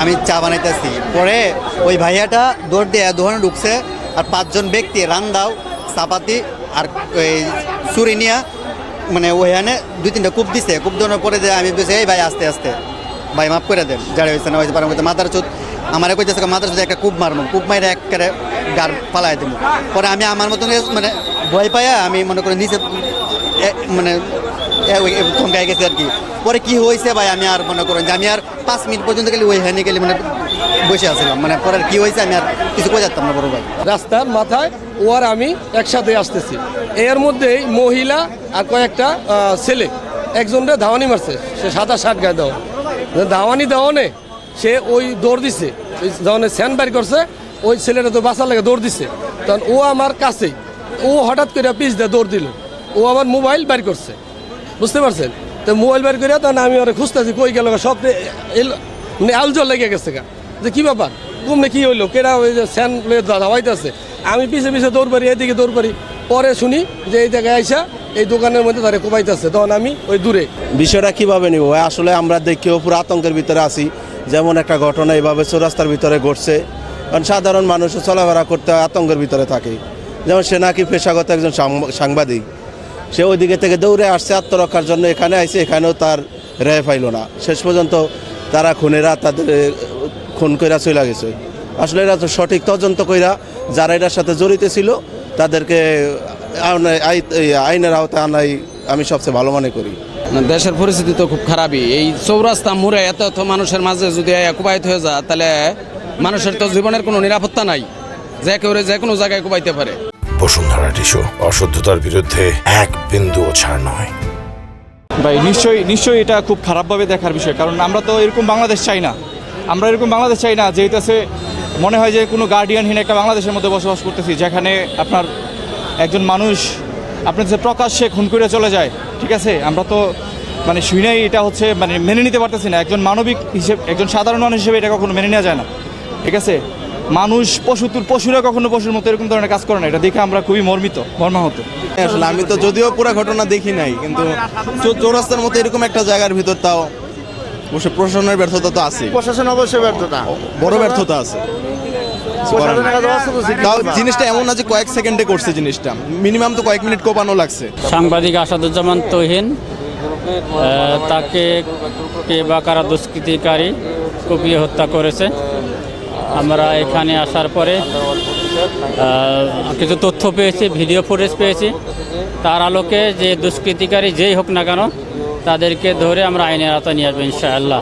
আমি চা বানাইতেছি। পরে ওই ভাইয়াটা দৌড় দিয়ে দোকানে ঢুকছে আর পাঁচজন ব্যক্তি রান্দাও চাপাতি আর ওই চুরি নিয়ে মানে ওইখানে দুই তিনটা কূপ দিছে। কূপ দেওয়ার পরে যে আমি বলছি, এই ভাই, আস্তে আস্তে। ভাই, মাফ করে দেন যারা হয়েছে না হয়েছে পারম মাথার চুত আমার কইতেছে মাথার চুত একটা কূপ মারবো কূপ মাইরে একেবারে গার পালাই দেবো পরে আমি আমার মতন মানে ভয় পাইয়া আমি মনে করি নিচে মানে গেছে আর কি। পরে কি হয়েছে ভাই, আমি আর মনে করেন যে আমি আর পাঁচ মিনিট পর্যন্ত গেলে ওই হ্যানে গেলে মানে বসে আসলাম মানে পরে কি হয়েছে আমি আর কিছু বোঝাতাম যাচ্তাম না বড় রাস্তার মাথায় ও আর আমি একসাথে আসতেছি। এর মধ্যেই মহিলা আর কয়েকটা ছেলে। একজনরে ধাওয়ানি মারছে। সে সাদা শার্ট গায়ে দেওয়া। ধাওয়ানি দেওয়ানে সে ওই দৌড় দিছে। ওই যখন স্যান বাইর করছে, ওই ছেলেটা তো বাঁচার লাগে দৌড় দিছে। তখন ও আমার কাছেই। ও হঠাৎ করে পিস দিয়ে দৌড় দিল। ও আমার মোবাইল বাইর করছে। বুঝতে পারছেন? তো মোবাইল বের করে তখন আমি ওরা খুঁজতেছি, কই গেল সব মানে আলজল লেগে গেছে গা। যে কি ব্যাপার? কুমনে কি হইল? কেডা ওই যে স্যান ধাওয়াইতেছে আমি পিছে পিছে দৌড় পারি এদিকে দৌড় পারি পরে শুনি যে এই জায়গায় আইসা এই দোকানের মধ্যে তারা কোবাইতেছে তখন আমি ওই দূরে। বিষয়টা কীভাবে নিব? আসলে আমরা দেখেও পুরো আতঙ্কের ভিতরে আছি। যেমন একটা ঘটনা এভাবে চৌরাস্তার ভিতরে ঘটছে। কারণ সাধারণ মানুষ চলাফেরা করতে আতঙ্কের ভিতরে থাকে। যেমন সে নাকি পেশাগত একজন সাংবা- সাংবাদিক। সে ওইদিকে থেকে দৌড়ে আসছে আত্মরক্ষার জন্য। এখানে আইসে এখানেও তার রেয় পাইল না। শেষ পর্যন্ত তারা খুনেরা তাদের খুন কইরা চলে গেছে। আসলে এরা তো সঠিক তদন্ত কইরা যারা এটার সাথে জড়িত ছিল, তাদেরকে আই- আইনের আওতায় আনাই আমি সবচেয়ে ভালো মনে করি। দেশের পরিস্থিতি তো খুব খারাপই। এই চৌরাস্তা মুড়ে এত এত মানুষের মাঝে যদি কুবাইত হয়ে যায়, তাহলে মানুষের তো জীবনের কোনো নিরাপত্তা নাই। যে কেউ যে কোনো জায়গায় কুবাইতে পারে। বসুন্ধরা টিস্যু অশুদ্ধতার বিরুদ্ধে এক বিন্দুও ছাড় নয়। ভাই, নিশ্চয়ই নিশ্চয়ই এটা খুব খারাপভাবে দেখার বিষয়, কারণ আমরা তো এরকম বাংলাদেশ চাই না। আমরা এরকম বাংলাদেশ চাই না যেটাছে মনে হয় যে কোনো গার্ডিয়ানহীন একটা বাংলাদেশের মধ্যে বসবাস করতেছি, যেখানে আপনার একজন মানুষ আপনার যে প্রকাশ্যে খুন করে চলে যায়, ঠিক আছে? আমরা তো মানে শুনেই এটা হচ্ছে মানে মেনে নিতে পারতেছি না। একজন মানবিক হিসেবে, একজন সাধারণ মানুষ হিসেবে এটা কখনো মেনে নেওয়া যায় না, ঠিক আছে? মানুষ পশু তুল- পশুরা কখনো পশুর মতো এরকম ধরনের কাজ করে না। এটা দেখে আমরা খুবই মর্মিত মর্মাহত। আসলে আমি তো যদিও পুরো ঘটনা দেখি নাই কিন্তু চৌরাস্তার মতো এরকম একটা জায়গার ভিতর তাও অবশ্য প্রশাসনের ব্যর্থতা তো আছে প্রশাসন অবশ্যই ব্যর্থতা। বড় ব্যর্থতা আছে। তাও জিনিসটা এমন না যে কয়েক সেকেন্ডে করছে জিনিসটা। মিনিমাম তো কয়েক মিনিট কোপানো লাগছে। সাংবাদিক আসাদুজ্জামান তহিন আহ, তাকে কে বা কারা দুষ্কৃতিকারী কুপিয়ে হত্যা করেছে। আমরা এখানে আসার পরে কিছু তথ্য পেয়েছি, ভিডিও ফুটেজ পেয়েছি। তার আলোকে যে দুষ্কৃতিকারী যেই হোক না কেন, তাদেরকে ধরে আমরা আইনের আওতায় নিয়ে আসব, ইনশাআল্লাহ।